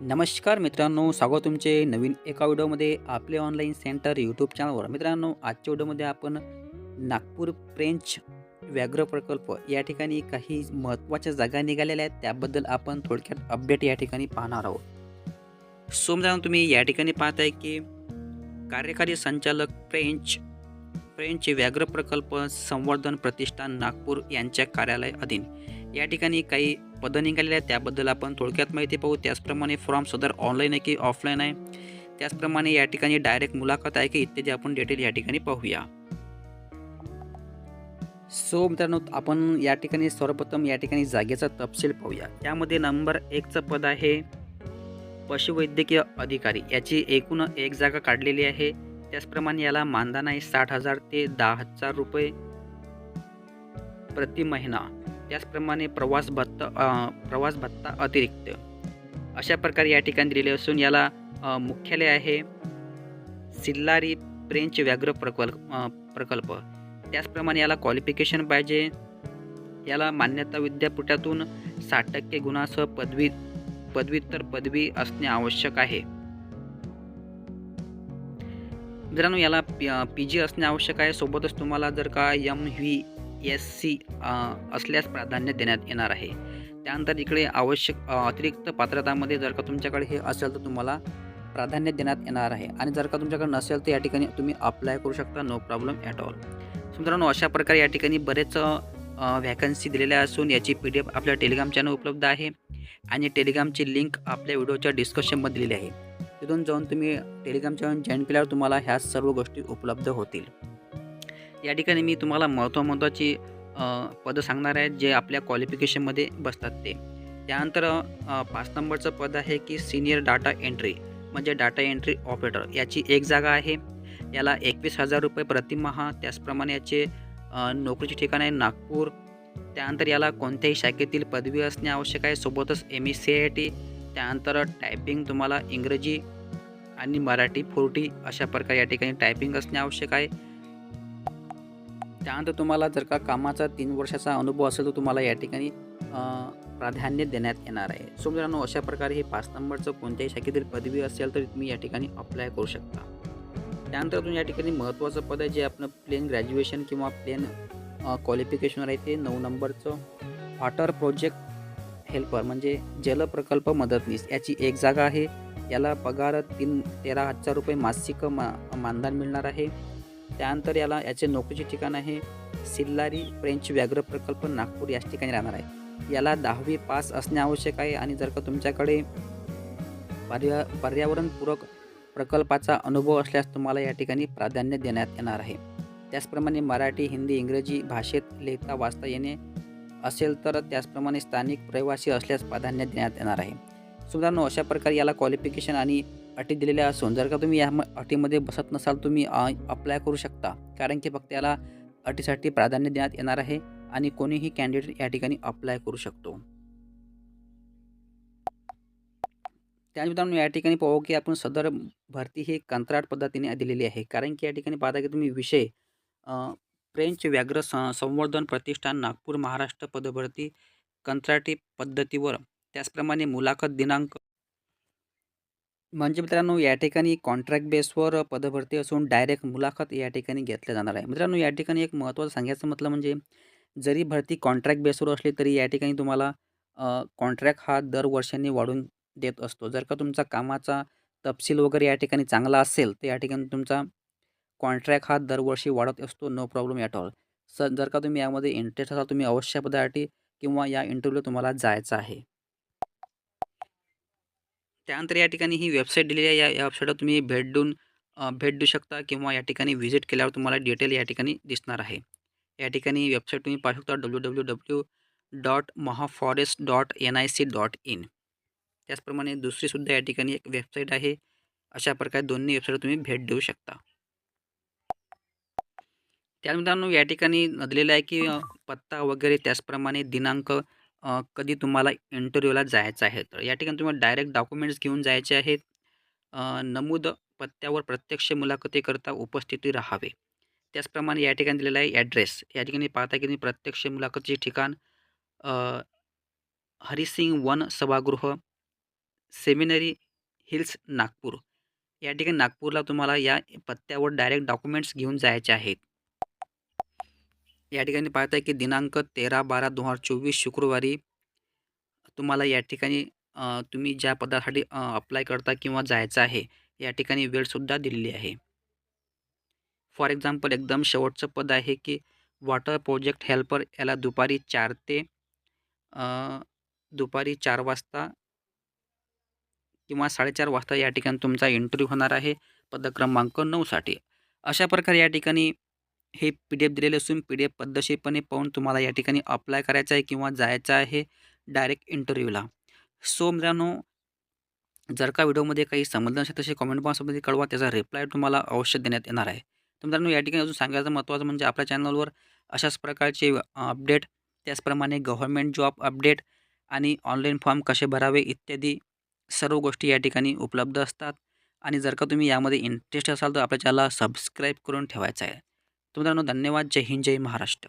नमस्कार मित्रांनो स्वागत तुमचे नवीन एका व्हिडिओमध्ये आपले ऑनलाईन सेंटर यूट्यूब चॅनलवर मित्रांनो आजच्या व्हिडिओमध्ये आपण नागपूर फ्रेंच व्याघ्र प्रकल्प या ठिकाणी काही महत्त्वाच्या जागा निघालेल्या आहेत. त्याबद्दल आपण थोडक्यात अपडेट या ठिकाणी पाहणार आहोत. सो मित्रांनो तुम्ही या ठिकाणी पाहताय की कार्यकारी संचालक फ्रेंच फ्रेंच व्याघ्र प्रकल्प संवर्धन प्रतिष्ठान नागपूर यांच्या कार्यालय अधीन. या ठिकाणी काही पदं निघालेली आहेत. त्याबद्दल आपण थोडक्यात माहिती पाहू. त्याचप्रमाणे फॉर्म सदर ऑनलाईन आहे की ऑफलाईन आहे? त्याचप्रमाणे या ठिकाणी डायरेक्ट मुलाखत आहे की इत्यादी आपण डिटेल या ठिकाणी पाहूया. सो मित्रांनो आपण या ठिकाणी सर्वप्रथम या ठिकाणी जागेचा तपशील पाहूया. त्यामध्ये नंबर एकचं पद आहे पशुवैद्यकीय अधिकारी. याची एकूण एक जागा काढलेली आहे. त्याचप्रमाणे याला मानधन आहे साठ हजार ते दहा हजार रुपये प्रति महिना. त्याचप्रमाणे प्रवास भत्ता प्रवास भत्ता अतिरिक्त. अशा प्रकारे या ठिकाणी दिलेले असून याला मुख्यालय आहे सिल्लारी फ्रेंच व्याघ्र प्रकल्प प्रकल्प. त्याचप्रमाणे याला क्वालिफिकेशन पाहिजे. याला मान्यता विद्यापीठातून साठ टक्के गुणासह पदवी पदव्युत्तर पदवी असणे आवश्यक आहे. मित्रांनो याला पी पी जी असणे आवश्यक आहे. सोबतच तुम्हाला जर का एम व्ही एस सी असल्यास प्राधान्य देण्यात येणार आहे. त्यानंतर इकडे आवश्यक अतिरिक्त पात्रतामध्ये जर का तुमच्याकडे हे असेल तर तुम्हाला प्राधान्य देण्यात येणार आहे. आणि जर का तुमच्याकडे नसेल तर या ठिकाणी तुम्ही अप्लाय करू शकता. नो प्रॉब्लेम ॲट ऑल मित्रांनो अशा प्रकारे या ठिकाणी बरेच व्हॅकन्सी दिलेल्या असून याची पी डी एफ आपल्या टेलिग्राम चॅनल उपलब्ध आहे. आणि टेलिग्रामची लिंक आपल्या व्हिडिओच्या डिस्कशनमध्ये दिलेली आहे. तिथून जाऊन तुम्ही टेलिग्राम चॅनल जॉईन केल्यावर तुम्हाला ह्या सर्व गोष्टी उपलब्ध होतील. या ठिकाणी मी तुम्हाला महत्त्व महत्त्वाची पदं सांगणार आहेत जे आपल्या क्वालिफिकेशनमध्ये बसतात ते. त्यानंतर पाच नंबरचं पद आहे की सिनियर डाटा एंट्री म्हणजे डाटा एंट्री ऑपरेटर याची एक जागा आहे. याला एकवीस हजार रुपये प्रतिमहा त्याचप्रमाणे याचे नोकरीचे ठिकाण आहे नागपूर. त्यानंतर याला कोणत्याही शाखेतील पदवी असणे आवश्यक आहे. सोबतच M E C I T त्यानंतर टायपिंग तुम्हाला इंग्रजी आणि मराठी फोर्टी अशा प्रकारे या ठिकाणी टायपिंग असणे आवश्यक आहे. त्यानंतर तुम्हाला जर का कामाचा तीन वर्षाचा अनुभव असेल तर तुम्हाला या ठिकाणी प्राधान्य देण्यात येणार आहे. सो मित्रांनो अशा प्रकारे हे पाच नंबरचं कोणत्याही शाखेतील पदवी असेल तर तुम्ही या ठिकाणी अप्लाय करू शकता. त्यानंतर तुम्ही या ठिकाणी महत्त्वाचं पद आहे जे आपलं प्लेन ग्रॅज्युएशन किंवा प्लेन क्वालिफिकेशनवर आहे ते नऊ नंबरचं. वॉटर प्रोजेक्ट हेल्पर म्हणजे जल प्रकल्प मदतनीस. याची एक जागा आहे. याला पगार तीन तेरा हजार रुपये मासिक मा मानधन मिळणार आहे. त्यानंतर याला याचे नोकरीचे ठिकाण आहे. सिल्लारी फ्रेंच व्याघ्र प्रकल्प नागपूर याच ठिकाणी राहणार आहे. याला दहावी पास असणे आवश्यक आहे आणि जर का तुमच्याकडे पर्या पर्यावरणपूरक प्रकल्पाचा अनुभव असल्यास तुम्हाला या ठिकाणी प्राधान्य देण्यात येणार आहे. त्याचप्रमाणे मराठी हिंदी इंग्रजी भाषेत लिहिता वाचता येणे असेल तर त्याचप्रमाणे स्थानिक रहिवासी असल्यास प्राधान्य देण्यात येणार आहे. सुधारणो अशा प्रकारे याला क्वालिफिकेशन आणि अटी दिलेल्या असून जर का तुम्ही या अटीमध्ये बसत नसाल तुम्ही अप्लाय करू शकता. कारण की फक्त याला अटीसाठी प्राधान्य देण्यात येणार आहे आणि कोणीही कॅन्डिडेट या ठिकाणी अप्लाय करू शकतो. त्या मित्रांनो या ठिकाणी पाहू की आपण सदर भरती ही कंत्राट पद्धतीने दिलेली आहे. कारण की या ठिकाणी पाहता की तुम्ही विषय फ्रेंच व्याघ्र संवर्धन प्रतिष्ठान नागपूर महाराष्ट्र पदभरती कंत्राटी पद्धतीवर त्याचप्रमाणे मुलाखत दिनांक. म्हणजे मित्रांनो या ठिकाणी कॉन्ट्रॅक्ट बेसवर पदभरती असून डायरेक्ट मुलाखत या ठिकाणी घेतल्या जाणार आहे. मित्रांनो या ठिकाणी एक महत्त्वाचं सांगायचं म्हटलं म्हणजे जरी भरती कॉन्ट्रॅक्ट बेसवर असली तरी या ठिकाणी तुम्हाला कॉन्ट्रॅक्ट हा दर वर्षांनी वाढून देत असतो. जर का तुमचा कामाचा तपशील वगैरे या ठिकाणी चांगला असेल तर या ठिकाणी तुमचा कॉन्ट्रॅक्ट हा दरवर्षी वाढत असतो. No problem at all sir जर का तुम्ही यामध्ये इंटरेस्ट असाल तुम्ही अवश्य पदासाठी किंवा या इंटरव्ह्यूला तुम्हाला जायचं आहे. त्यानंतर या ठिकाणी ही वेबसाईट दिलेली आहे. या या भेट देऊन भेट देऊ शकता किंवा या ठिकाणी व्हिजिट डिटेल या ठिकाणी दिसणार आहे. ठिकाणी वेबसाईट शकता W W W dot Mahaforest dot N I C dot in त्याचप्रमाणे दुसरीसुद्धा या एक वेबसाईट आहे. अशा प्रकारे दोन्ही वेबसाईट तुम्ही भेट देऊ शकता. त्या मित्रांनो या ठिकाणी आहे की अ, पत्ता वगैरे त्याचप्रमाणे दिनांक अ, कधी तुम्हाला इंटरव्ह्यूला जायचं आहे तर या ठिकाणी तुम्हाला डायरेक्ट डॉक्युमेंट्स घेऊन जायचे आहेत. अ, नमूद पत्त्यावर प्रत्यक्ष मुलाखतीकरता उपस्थिती राहावे. त्याचप्रमाणे या ठिकाणी दिलेला आहे ॲड्रेस. या ठिकाणी पाहता की तुम्ही प्रत्यक्ष मुलाखतीचे ठिकाण अ, हरिसिंग वन सभागृह सेमिनरी हिल्स नागपूर. या ठिकाणी नागपूरला तुम्हाला या पत्त्यावर डायरेक्ट डॉक्युमेंट्स घेऊन जायचे आहेत. या ठिकाणी पाहताय की दिनांक तेरा बारा दोन हजार चोवीस शुक्रवारी तुम्हाला या ठिकाणी तुम्ही ज्या पदासाठी अप्लाय करता किंवा जायचं आहे या ठिकाणी वेळसुद्धा दिलेली आहे. फॉर एक्झाम्पल एकदम शेवटचं पद आहे की वॉटर प्रोजेक्ट हेल्पर याला दुपारी चार ते दुपारी चार वाजता किंवा साडेचार वाजता या ठिकाणी तुमचा इंटरव्ह्यू होणार आहे पद क्रमांक नऊसाठी. अशा प्रकारे या ठिकाणी हे पी डी एफ दिलेले असून पी डी एफ पद्धतशीरपणे पाहून तुम्हाला या ठिकाणी अप्लाय करायचं आहे किंवा जायचं आहे डायरेक्ट इंटरव्ह्यूला सो मित्रांनो जर का व्हिडिओमध्ये काही समजलं नसेल तसे कॉमेंट बॉक्समध्ये कळवा त्याचा रिप्लाय तुम्हाला अवश्य देण्यात येणार आहे. तर मित्रांनो या ठिकाणी अजून सांगायचं महत्त्वाचं म्हणजे आपल्या चॅनलवर अशाच प्रकारचे अपडेट त्याचप्रमाणे गव्हर्मेंट जॉब अपडेट आणि ऑनलाईन फॉर्म कसे भरावे इत्यादी सर्व गोष्टी या ठिकाणी उपलब्ध असतात. आणि जर का तुम्ही यामध्ये इंटरेस्ट असाल तर आपल्या चॅनलला सबस्क्राईब करून ठेवायचं आहे. तर मित्रांनो धन्यवाद. जय हिंद जय महाराष्ट्र.